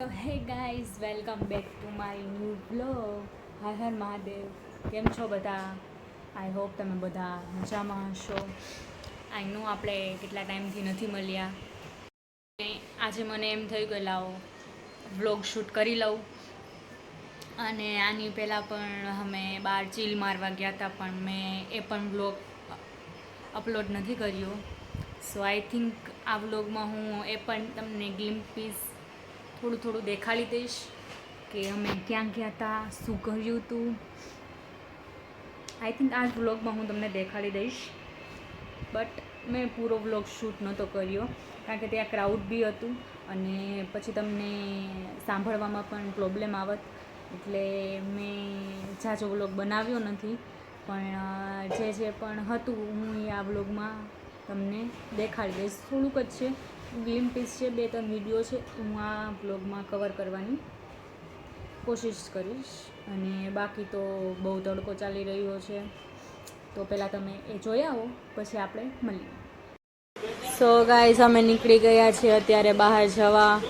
Hey guys, welcome back to my new blog. Har Har Mahadev. કેમ છો બધા? I hope તમે બધા મજામાં હશો. આઈ નો આપણે કેટલા ટાઈમથી નથી મળ્યા. આજે મને એમ થયું કે લાવો બ્લોગ શૂટ કરી લઉં. અને આની પહેલાં પણ અમે બહાર ચીલ મારવા ગયા હતા, પણ મેં એ પણ બ્લોગ અપલોડ નથી કર્યો. સો આઈ થિંક આ વ્લોગમાં હું એ પણ તમને ગ્લિમ્પીસ થોડું થોડું દેખાડી દઈશ કે અમે ક્યાં ગયા હતા, શું કર્યું હતું. આઈ થિંક આ વ્લોગમાં હું તમને દેખાડી દઈશ. બટ મેં પૂરો વ્લોગ શૂટ નહોતો કર્યો, કારણ કે ત્યાં ક્રાઉડ બી હતું અને પછી તમને સાંભળવામાં પણ પ્રોબ્લેમ આવત. એટલે મેં જાજો વ્લોગ બનાવ્યો નથી, પણ જે જે પણ હતું હું એ આ વ્લોગમાં તમને દેખાડી દઈશ. થોડુંક જ છે. ગ્લિમ્પીસ છે, બે ત્રણ વીડિયો છે, હું આ બ્લોગમાં કવર કરવાની કોશિશ કરીશ. અને બાકી તો બહુ તડકો ચાલી રહ્યો છે. તો પહેલાં તમે એ જોઈ આવો, પછી આપણે મળીએ. સો ગાઈઝ અમે નીકળી ગયા છીએ અત્યારે બહાર જવા.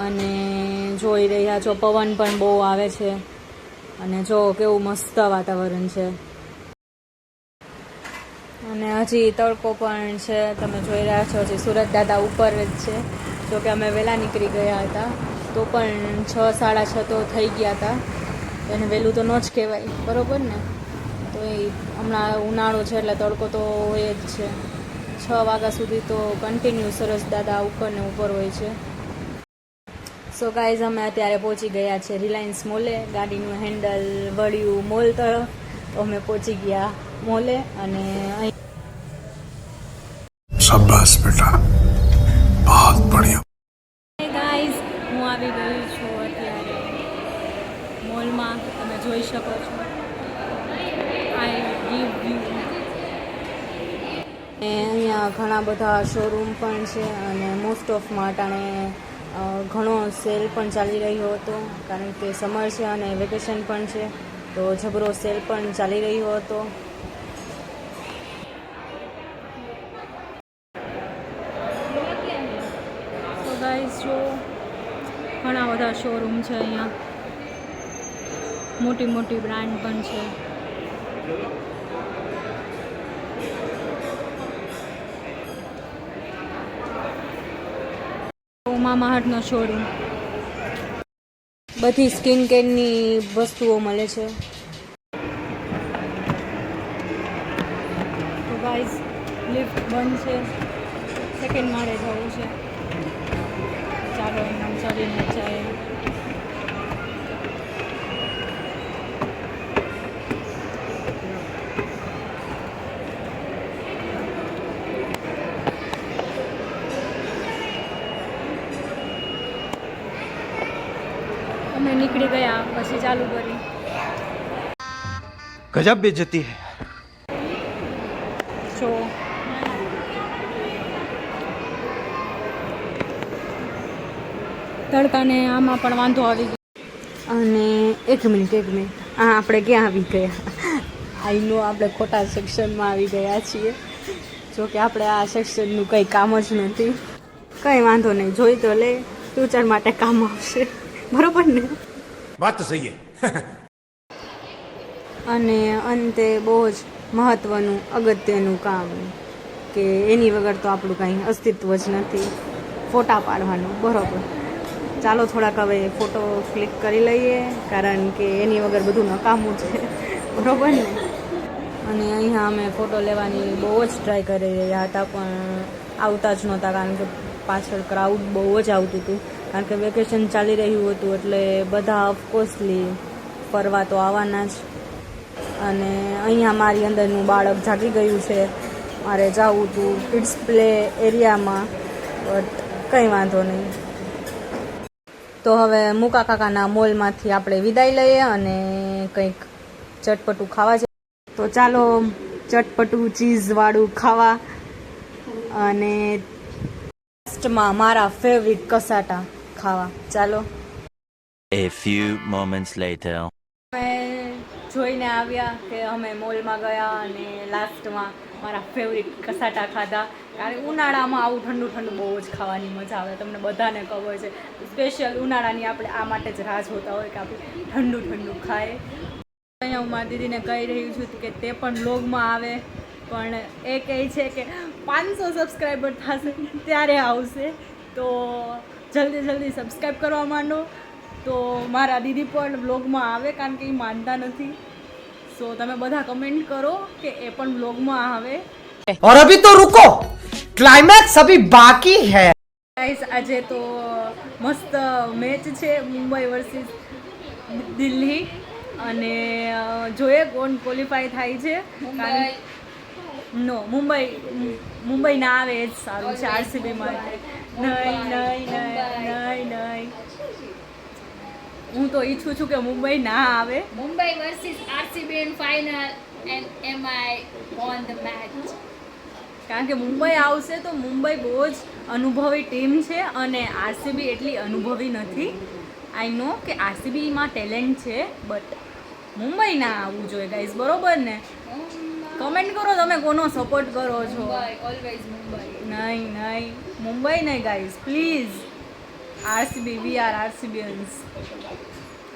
અને જોઈ રહ્યા છો, પવન પણ બહુ આવે છે. અને જો કેવું મસ્ત વાતાવરણ છે. અને હજી તડકો પણ છે. તમે જોઈ રહ્યા છો હજી સુરત દાદા ઉપર જ છે. જો કે અમે વહેલા નીકળી ગયા હતા. તો પણ છ, સાડા છ તો થઈ ગયા હતા. એને વહેલું તો ન જ કહેવાય. બરાબર ને? તો એ હમણાં ઉનાળો છે એટલે તડકો તો હોય જ છે. છ વાગ્યા સુધી તો કન્ટિન્યુ સરસ દાદા ઉપર ને ઉપર હોય છે. સો ગાઈઝ અમે અત્યારે પહોંચી ગયા છે રિલાયન્સ મોલે ગાડીનું હેન્ડલ વળ્યું મોલ તરફ તો અમે પહોંચી ગયા મોલે અને અહીં બસ બેટા બહુ બઢિયા ગાઈઝ હું આવી ગઈ છું અત્યારે મોલમાં. તમે જોઈ શકો છો. આઈ ગીવ યુ અહીંયા ઘણા બધા શોરૂમ પણ છે અને મોસ્ટ ઓફ માટાણે ઘણો સેલ પણ ચાલી રહ્યો હતો. કારણ કે સમર છે અને વેકેશન પણ છે. તો જબરો સેલ પણ ચાલી રહ્યો હતો. બધા શોરૂમ છે અહીંયા. મોટી મોટી બ્રાન્ડ પણ છે. મામાહટનો શોરૂમ બધી સ્કિન કેરની વસ્તુઓ મળે છે. લિફ્ટ બંધ છે. સેકન્ડ માળે જવું છે. ચાલો એમ ચડીને જાય અમે નીકળી ગયા પછી ચાલુ કરી. ગજબ બે જતી હે. જો. તડકાને આમાં પણ વાંધો આવી ગયો. અને એક મિનિટ એક મિનિટ. આ આપણે ક્યાં આવી ગયા? આઈ નો આપણે ખોટા સેક્શનમાં આવી ગયા છીએ. જો કે આપણે આ સેક્શનનું કંઈ કામ જ નથી. કંઈ વાંધો નહીં જોઈ તો લે. ફ્યુચર માટે કામ આવશે. બરોબર ને? વાત તો સહી અને અંતે બહુ જ મહત્વનું, અગત્યનું કામ કે એની વગર તો આપણું કાંઈ અસ્તિત્વ જ નથી. ફોટા પાડવાનું, બરાબર. ચાલો થોડાક હવે ફોટો ક્લિક કરી લઈએ, કારણ કે એની વગર બધું નકામું છે. બરાબર ને? અને અહીંયા અમે ફોટો લેવાની બહુ જ ટ્રાય કરી રહ્યા હતા, પણ આવતા જ નહોતા, કારણ કે પાછળ ક્રાઉડ બહુ જ આવતું હતું. કારણ કે વેકેશન ચાલી રહ્યું હતું એટલે બધા ઓફકોર્સલી ફરવા તો આવવાના જ. અને અહીંયા મારી અંદરનું બાળક જાગી ગયું છે. મારે જવું હતું કિડ્સ પ્લે એરિયામાં બટ કંઈ વાંધો નહીં. તો હવે મુકા કાકાના મોલમાંથી આપણે વિદાય લઈએ અને કંઈક ચટપટું ખાવા છે તો ચાલો ચટપટું ચીઝવાળું ખાવા. અને લાસ્ટમાં મારા ફેવરિટ કસાટા. ખાવા ચાલો. A few moments later. અમે જોઈને આવ્યા કે અમે મોલમાં ગયા અને લાસ્ટમાં મારા ફેવરિટ કસાટા ખાધા. કારણ ઉનાળામાં આવું ઠંડુ ઠંડુ બહુ જ ખાવાની મજા આવે તમને બધાને ખબર છે. સ્પેશિયલ ઉનાળાની આપણે આ માટે જ રાહ જોતા હોય કે આપણે ઠંડુ ઠંડુ ખાય અહીંયા હું મારી દીદીને કહી રહ્યું છું કે તે પણ લોગમાં આવે પણ એ કહે છે કે પાંચસો સબસ્ક્રાઈબર થશે ત્યારે આવશે. તો જલ્દી જલ્દી સબસ્ક્રાઈબ કરવા માંડો. તો મારા દીદી પણ બ્લોગમાં આવે કારણ કે એ માનતા નથી. સો તમે બધા કમેન્ટ કરો કે એ પણ બ્લોગમાં આવે. ઓર અભી તો રુકો ક્લાઇમેક્સ અભી બાકી હે ગાઈસ આજે તો મસ્ત મેચ છે મુંબઈ વર્સિસ દિલ્હી. અને જોઈએ કોણ ક્વોલિફાય થાય છે. કારણ નો મુંબઈ મુંબઈ ના આવે એ જ સારું છે આરસીબી માટે નહીં નહીં નહીં નહીં હું તો ઈચ્છું છું કે મુંબઈ ના આવે. Mumbai versus RCB in final and M I on the match કારણ કે મુંબઈ આવશે તો મુંબઈ બહુ જ અનુભવી ટીમ છે અને આરસીબી એટલી અનુભવી નથી. આઈ નો કે આરસીબીમાં ટેલેન્ટ છે બટ મુંબઈ ના આવવું જોઈએ ગાઈઝ બરોબર ને? કમેન્ટ કરો તમે કોનો સપોર્ટ કરો છો? મુંબઈ નહીં નહીં. મુંબઈ નહીં guys please RCB we are RCBians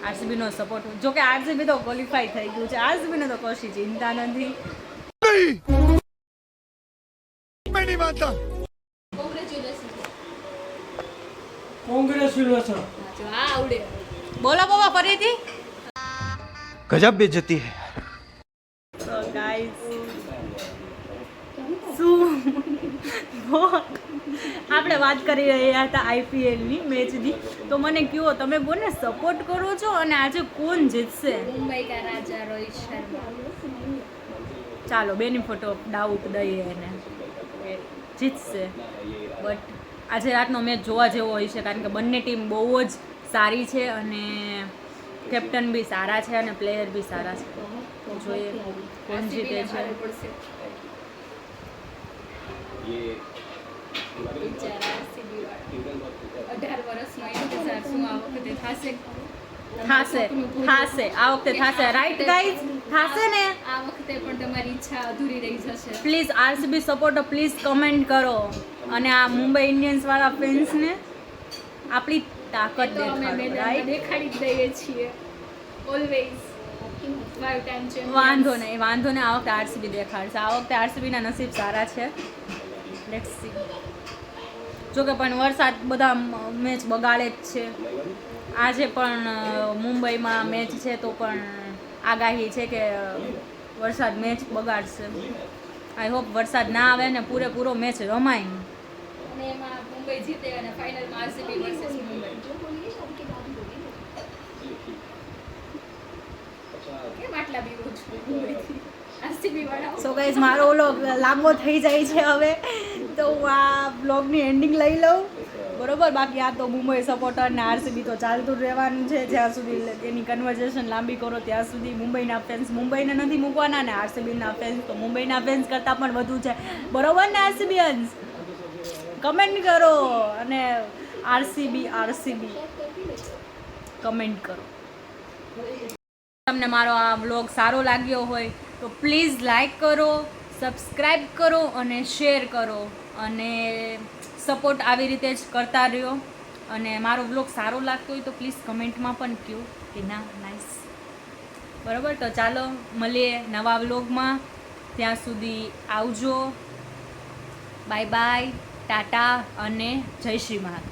આરસીબીનો support જો કે આરસીબી તો ક્વોલિફાય થઈ ગયું છે. આરસીબીને તો કશી ચિંતા નથી. કોંગ્રેચ્યુલેશન બોલો બાબા ફરીથી. ગજબ બે જતી હૈ. આપણે વાત કરી રહ્યા હતા આઈપીએલની મેચની. તો મને કહો તમે કોને સપોર્ટ કરો છો અને આજે કોણ જીતશે? મુંબઈ કા રાજા રોહિત શર્મા. ચાલો બેનિફિટ ઓફ ડાઉટ દઈએ એને. જીતશે. બટ આજે રાતનો મેચ જોવા જેવો હોય છે કારણ કે બંને ટીમ બહુ જ સારી છે અને કેપ્ટન બી સારા છે અને પ્લેયર બી સારા છે. જોઈએ કોણ જીતે છે. અઢાર વર્ષનો ઇંતજાર શું આ વખતે થશે થાશે. થાશે આ વખતે થાશે. રાઈટ ગાઈઝ થાશે ને? આ વખતે પણ તમારી ઈચ્છા અધૂરી રહી જશે. Please RCB supporter please comment કરો. અને આ મુંબઈ ઇન્ડિયન્સ વાળા ફેન્સને આપણી તાકાત દેખાડો દઈએ છીએ. ઓલવેઝ વાંધો નહીં વાંધો નહીં. આ વખતે આરસીબી દેખાડશે. આ વખતે આરસીબીના નસીબ સારા છે. લેટ્સ સી જોકે પણ વરસાદ બધા મેચ બગાડે જ છે. આજે પણ મુંબઈમાં મેચ છે તો પણ આગાહી છે કે વરસાદ મેચ બગાડશે. આઈ હોપ વરસાદ ના આવે ને પૂરેપૂરો મેચ રમાય. અને એમાં મુંબઈ જીતે અને ફાઇનલમાં આરસીબી વર્સેસ મુંબઈ. કેમ આટલા બીવો છો મુંબઈથી? આરસીબી વાળા સો ગાઈઝ મારો ઓલો લાંબો થઈ જાય છે હવે. તો હું આ બ્લોગની એન્ડિંગ લઈ લઉં. બરોબર? બાકી આ તો મુંબઈ સપોર્ટર ને આરસીબી તો ચાલતું રહેવાનું છે. જ્યાં સુધી એની કન્વર્ઝેશન લાંબી કરો, ત્યાં સુધી મુંબઈના ફેન્સ મુંબઈને નથી મૂકવાના ને આરસીબીના ફેન્સ તો મુંબઈના ફેન્સ કરતાં પણ વધુ છે. બરોબર ને, આરસીબીયન્સ? કમેન્ટ કરો અને આરસીબી આરસીબી. કમેન્ટ કરો. તમને મારો આ વ્લોગ સારો લાગ્યો હોય તો પ્લીઝ લાઈક કરો સબસ્ક્રાઈબ કરો અને શેર કરો. અને સપોર્ટ આવી રીતે જ કરતા રહ્યો. અને મારો વ્લોગ સારો લાગતો હોય તો પ્લીઝ કમેન્ટમાં પણ કહો કે ના નાઇસ બરાબર? તો ચાલો, મળીએ નવા વ્લોગમાં ત્યાં સુધી આવજો. બાય બાય ટાટા અને જય શ્રી મહારાજ